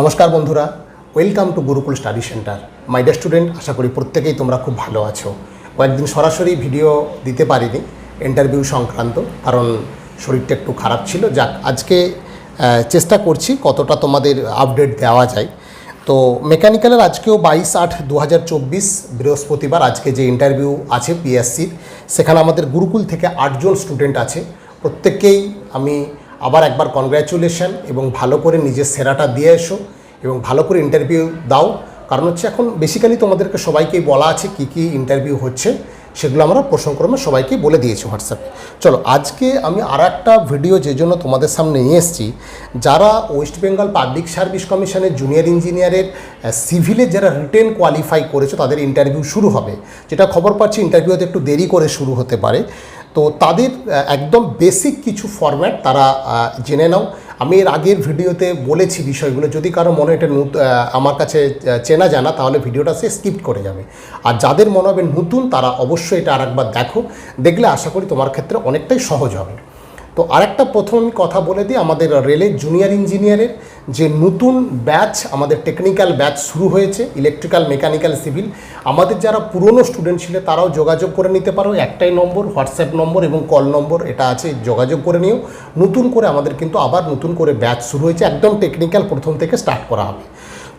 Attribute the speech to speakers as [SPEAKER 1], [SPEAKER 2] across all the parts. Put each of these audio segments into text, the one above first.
[SPEAKER 1] নমস্কার বন্ধুরা welcome to Gurukul study centre my dear student আশা করি প্রত্যেকেই তোমরা খুব ভালো আছো। কয়েকদিন সরাসরি ভিডিও দিতে পারিনি ইন্টারভিউ সংক্রান্ত, কারণ শরীরটা একটু খারাপ ছিল। যাক, আজকে চেষ্টা করছি কতটা তোমাদের আপডেট দেওয়া যায়। তো মেকানিক্যালের আজকেও বাইশ আট দু বৃহস্পতিবার আজকে যে ইন্টারভিউ আছে পিএসসির সেখানে আমাদের গুরুকুল থেকে আটজন স্টুডেন্ট আছে। প্রত্যেককেই আমি আবার একবার কনগ্র্যাচুলেশন এবং ভালো করে নিজের সেরাটা দিয়ে এসো এবং ভালো করে ইন্টারভিউ দাও। কারণ হচ্ছে এখন বেসিক্যালি তোমাদেরকে সবাইকেই বলা আছে কি কি ইন্টারভিউ হচ্ছে, সেগুলো আমরা প্রসঙ্গক্রমে সবাইকে বলে দিয়েছি হোয়াটসঅ্যাপে চলো, আজকে আমি আর একটা ভিডিও যে জন্য তোমাদের সামনে নিয়ে এসেছি, যারা ওয়েস্ট বেঙ্গল পাবলিক সার্ভিস কমিশনের জুনিয়র ইঞ্জিনিয়ারের সিভিলে যারা রিটেন কোয়ালিফাই করেছে, তাদের ইন্টারভিউ শুরু হবে। যেটা খবর পাচ্ছি ইন্টারভিউতে একটু দেরি করে শুরু হতে পারে। তো তাদের একদম বেসিক কিছু ফরম্যাট তারা জেনে নাও। আমি এর আগের ভিডিওতে বলেছি বিষয়গুলো। যদি কারও মনে এটা আমার কাছে চেনা জানা, তাহলে ভিডিওটা সে স্কিপ করে যাবে। আর যাদের মনে হবে নতুন, তারা অবশ্যই এটা আরেকবার দেখো। দেখলে আশা করি তোমার ক্ষেত্রে অনেকটাই সহজ হবে। তো আরেকটা প্রথম আমি কথা বলে দিই, আমাদের রেলের জুনিয়র ইঞ্জিনিয়ারের যে নতুন ব্যাচ আমাদের টেকনিক্যাল ব্যাচ শুরু হয়েছে ইলেকট্রিক্যাল মেকানিক্যাল সিভিল আমাদের যারা পুরনো স্টুডেন্ট ছিল, তারাও যোগাযোগ করে নিতে পারো। একটাই নম্বর হোয়াটসঅ্যাপ নম্বর এবং কল নম্বর, এটা আছে, যোগাযোগ করে নিও। নতুন করে আমাদের কিন্তু আবার নতুন করে ব্যাচ শুরু হয়েছে, একদম টেকনিক্যাল প্রথম থেকে স্টার্ট করা হবে।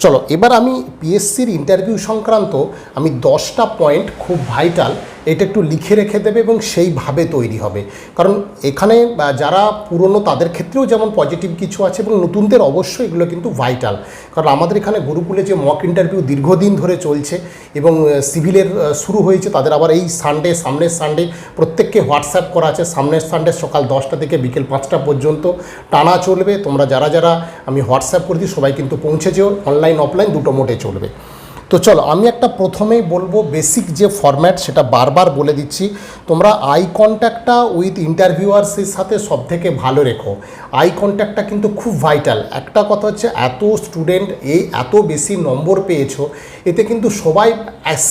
[SPEAKER 1] চলো, এবার আমি পিএসসির ইন্টারভিউ সংক্রান্ত আমি দশটা পয়েন্ট খুব ভাইটাল এটা একটু লিখে রেখে দেবে এবং সেইভাবে তৈরি হবে। কারণ এখানে যারা পুরনো তাদের ক্ষেত্রেও যেমন পজিটিভ কিছু আছে এবং নতুনদের অবশ্যই এগুলো কিন্তু ভাইটাল কারণ আমাদের এখানে গুরুকুলে যে মক ইন্টারভিউ দীর্ঘদিন ধরে চলছে এবং সিভিলের শুরু হয়েছে, তাদের আবার এই সানডে সামনের সানডে প্রত্যেককে হোয়াটসঅ্যাপ করা আছে। সামনের সানডে সকাল দশটা থেকে বিকেল পাঁচটা পর্যন্ত টানা চলবে। তোমরা যারা যারা আমি হোয়াটসঅ্যাপ করে দিই সবাই কিন্তু পৌঁছে যেও। অনলাইন অফলাইন দুটো মোটে চলবে। তো চলো, আমি একটা প্রথমেই বলব বেসিক যে ফরম্যাট সেটা বারবার বলে দিচ্ছি। তোমরা আই কন্ট্যাক্টটা উইথ ইন্টারভিউয়ার্সের সাথে সব থেকে ভালো রেখো। আই কন্ট্যাক্টটা কিন্তু খুব ভাইটাল একটা কথা হচ্ছে, এত স্টুডেন্ট এই এত বেশি নম্বর পেয়েছ, এতে কিন্তু সবাই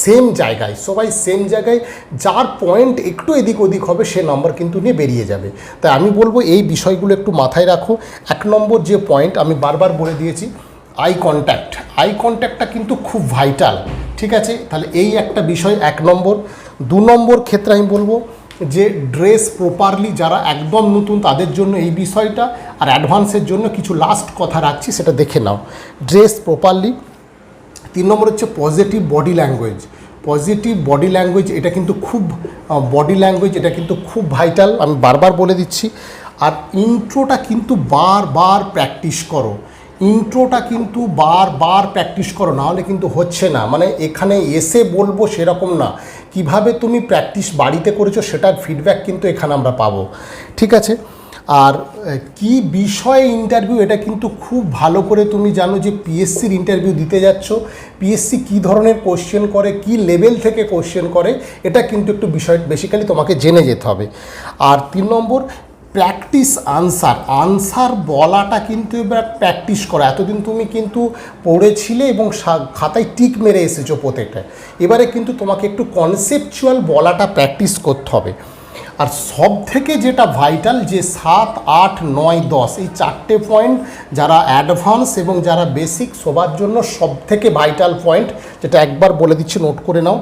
[SPEAKER 1] সেম জায়গায়, সবাই সেম জায়গায়, যার পয়েন্ট একটু এদিক ওদিক হবে, সে নম্বর কিন্তু নিয়ে বেরিয়ে যাবে। তাই আমি বলব, এই বিষয়গুলো একটু মাথায় রাখো। এক নম্বর যে পয়েন্ট আমি বারবার বলে দিয়েছি আই কন্ট্যাক্ট আই কন্ট্যাক্টটা কিন্তু খুব ভাইটাল ঠিক আছে? তাহলে এই একটা বিষয় এক নম্বর। দু নম্বর ক্ষেত্রে আমি বলব যে ড্রেস প্রপারলি যারা একদম নতুন, তাদের জন্য এই বিষয়টা আর অ্যাডভান্সের জন্য কিছু লাস্ট কথা রাখছি, সেটা দেখে নাও। ড্রেস প্রপারলি তিন নম্বর হচ্ছে positive body language positive body language এটা কিন্তু খুব বডি ল্যাঙ্গুয়েজ এটা কিন্তু খুব ভাইটাল আমি বারবার বলে দিচ্ছি। আর ইন্ট্রোটা কিন্তু বারবার প্র্যাকটিস করো। ইন্ট্রোটা কিন্তু বারবার প্র্যাকটিস করো, নাহলে কিন্তু হচ্ছে না। মানে এখানে এসে বলব সেরকম না। কীভাবে তুমি প্র্যাকটিস বাড়িতে করেছ সেটার ফিডব্যাক কিন্তু এখানে আমরা পাবো। ঠিক আছে? আর কি বিষয়ে ইন্টারভিউ এটা কিন্তু খুব ভালো করে তুমি জানো যে পিএসসির ইন্টারভিউ দিতে যাচ্ছ। পিএসসি কী ধরনের কোশ্চেন করে, কি লেভেল থেকে কোশ্চেন করে, এটা কিন্তু একটু বিষয় বেসিক্যালি তোমাকে জেনে যেতে হবে। আর তিন নম্বর প্র্যাকটিস আনসার। আনসার বলাটা কিন্তু এবার প্র্যাকটিস করা। এতদিন তুমি কিন্তু পড়েছিলে এবং খাতায় টিক মেরে এসেছ প্রত্যেকটায় এবারে কিন্তু তোমাকে একটু কনসেপচুয়াল বলাটা প্র্যাকটিস করতে হবে। আর সব থেকে যেটা ভাইটাল যে সাত, আট, নয়, দশ, এই চারটে পয়েন্ট যারা অ্যাডভান্স এবং যারা বেসিক সবার জন্য সব থেকে ভাইটাল পয়েন্ট যেটা একবার বলে দিচ্ছি নোট করে নাও।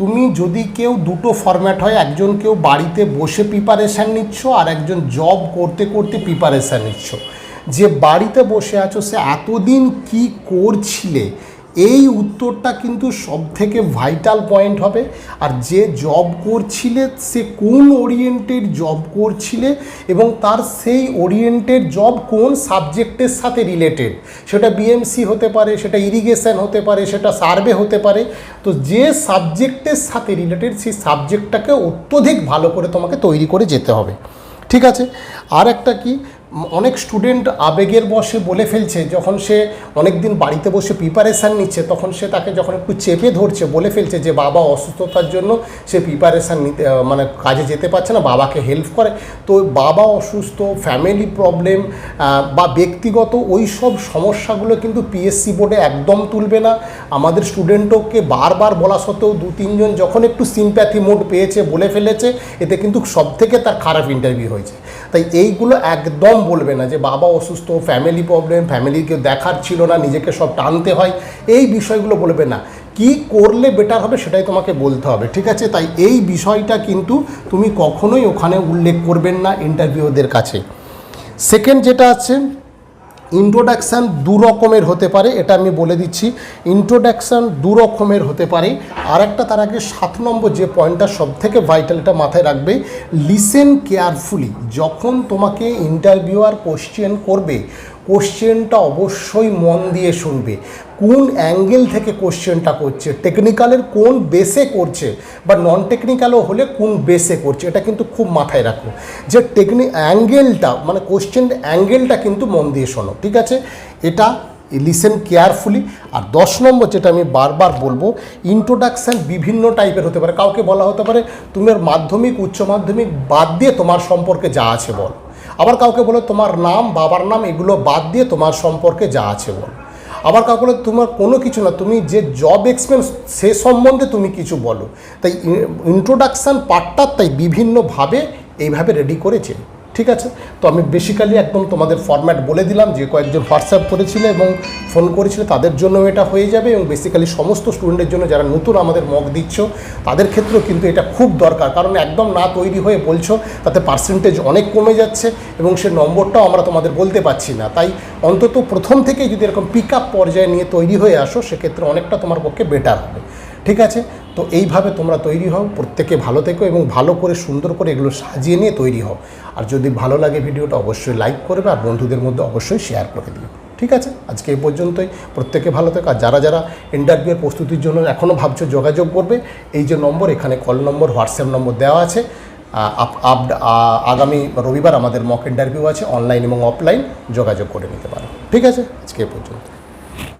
[SPEAKER 1] তুমি যদি কেউ দুটো ফর্ম্যাট হয়, একজন কেউ বাড়িতে বসে প্রিপারেশান নিচ্ছ আর একজন জব করতে করতে প্রিপারেশান নিচ্ছ। যে বাড়িতে বসে আছো, সে এতদিন কি করছিলে? এই উত্তরটা কিন্তু সব থেকে ভাইটাল পয়েন্ট হবে। আর যে জব করছিলে, সে কোন ওরিয়েন্টেড জব করছিলে এবং তার সেই ওরিয়েন্টেড জব কোন সাবজেক্টের সাথে রিলেটেড সেটা বিএমসি হতে পারে, সেটা ইরিগেশন হতে পারে, সেটা সার্ভে হতে পারে। তো যে সাবজেক্টের সাথে রিলেটেড সেই সাবজেক্টটাকে অত্যধিক ভালো করে তোমাকে তৈরি করে যেতে হবে। ঠিক আছে? আর একটা কি? অনেক স্টুডেন্ট আবেগের বসে বলে ফেলছে, যখন সে অনেক দিন বাড়িতে বসে প্রিপারেশান নিচ্ছে, তখন সে তাকে যখন একটু চেপে ধরছে, বলে ফেলছে যে বাবা অসুস্থতার জন্য সে প্রিপারেশান নিতে মানে কাজে যেতে পারছে না, বাবাকে হেল্প করে। তো বাবা অসুস্থ ফ্যামিলি প্রবলেম বা ব্যক্তিগত ওই সব সমস্যাগুলো কিন্তু পিএসসি বোর্ডে একদম তুলবে না। আমাদের স্টুডেন্টকে বারবার বলা সত্ত্বেও দু, তিনজন যখন একটু সিম্প্যাথি মোড পেয়েছে, বলে ফেলেছে, এতে কিন্তু সব থেকে তার খারাপ ইন্টারভিউ হয়েছে। তাই এইগুলো একদম বলবে না যে বাবা অসুস্থ ফ্যামিলি প্রবলেম ফ্যামিলিকে দেখার ছিল না, নিজেকে সব টানতে হয়, এই বিষয়গুলো বলবে না। কি করলে বেটার হবে সেটাই তোমাকে বলতে হবে, ঠিক আছে? তাই এই বিষয়টা কিন্তু তুমি কখনোই ওখানে উল্লেখ করবেন না ইন্টারভিউদের কাছে। সেকেন্ড যেটা আছে ইন্ট্রোডাকশান দু রকমের হতে পারে, এটা আমি বলে দিচ্ছি। ইন্ট্রোডাকশান দু রকমের হতে পারে। আর একটা তার আগে সাত নম্বর যে পয়েন্টটা সব থেকে ভাইটাল এটা মাথায় রাখবে লিসেন কেয়ারফুলি যখন তোমাকে ইন্টারভিউ আর কোশ্চেন করবে কোশ্চেনটা অবশ্যই মন দিয়ে শুনবে। কোন অ্যাঙ্গেল থেকে কোশ্চেনটা করছে? টেকনিক্যালের কোন বেসে করছে? বা নন টেকনিক্যালও হলে কোন বেসে করছে? এটা কিন্তু খুব মাথায় রাখো। যে টেকনি অ্যাঙ্গেলটা মানে কোশ্চেন অ্যাঙ্গেলটা কিন্তু মন দিয়ে শোনো, ঠিক আছে? এটা লিসেন কেয়ারফুলি আর দশ নম্বর যেটা আমি বারবার বলব ইন্ট্রোডাকশান বিভিন্ন টাইপের হতে পারে। কাউকে বলা হতে পারে, তোমার মাধ্যমিক, উচ্চ মাধ্যমিক বাদ দিয়ে তোমার সম্পর্কে যা আছে বল। আবার কাউকে বলে, তোমার নাম, বাবার নাম, এগুলো বাদ দিয়ে তোমার সম্পর্কে যা আছে বল। আবার কাউকে বলে, তোমার কোনো কিছু না, তুমি যে জব এক্সপিরিয়েন্স সে সম্বন্ধে তুমি কিছু বলো। তাই ইন্ট্রোডাকশান পার্টটা তাই বিভিন্নভাবে এইভাবে রেডি করেছে। ঠিক আছে? তো আমি বেসিক্যালি একদম তোমাদের ফর্ম্যাট বলে দিলাম যে কয়েকজন হোয়াটসঅ্যাপ করেছিল এবং ফোন করেছিল, তাদের জন্য এটা হয়ে যাবে এবং বেসিক্যালি সমস্ত স্টুডেন্টের জন্য যারা নতুন আমাদের মক দিচ্ছ, তাদের ক্ষেত্রেও কিন্তু এটা খুব দরকার। কারণ একদম না তৈরি হয়ে বলছো, তাতে পার্সেন্টেজ অনেক কমে যাচ্ছে এবং সে নম্বরটাও আমরা তোমাদের বলতে পারছি না। তাই অন্তত প্রথম থেকেই যদি এরকম পিক আপ পর্যায়ে নিয়ে তৈরি হয়ে আসো, সেক্ষেত্রে অনেকটা তোমার পক্ষে বেটার হবে। ঠিক আছে? তো এইভাবে তোমরা তৈরি হও, প্রত্যেকে ভালো থেকো এবং ভালো করে সুন্দর করে এগুলো সাজিয়ে নিয়ে তৈরি হও। আর যদি ভালো লাগে ভিডিওটা অবশ্যই লাইক করবে আর বন্ধুদের মধ্যে অবশ্যই শেয়ার করে দিও। ঠিক আছে? আজকে এই পর্যন্তই। প্রত্যেকে ভালো থেকো। আর যারা যারা ইন্টারভিউয়ের প্রস্তুতির জন্য এখনও ভাবছ যোগাযোগ করবে, এই যে নম্বর, এখানে কল নম্বর হোয়াটসঅ্যাপ নম্বর দেওয়া আছে। আপ আগামী রবিবার আমাদের মক ইন্টারভিউ আছে অনলাইন এবং অফলাইন যোগাযোগ করে নিতে পারো। ঠিক আছে? আজকে এ পর্যন্ত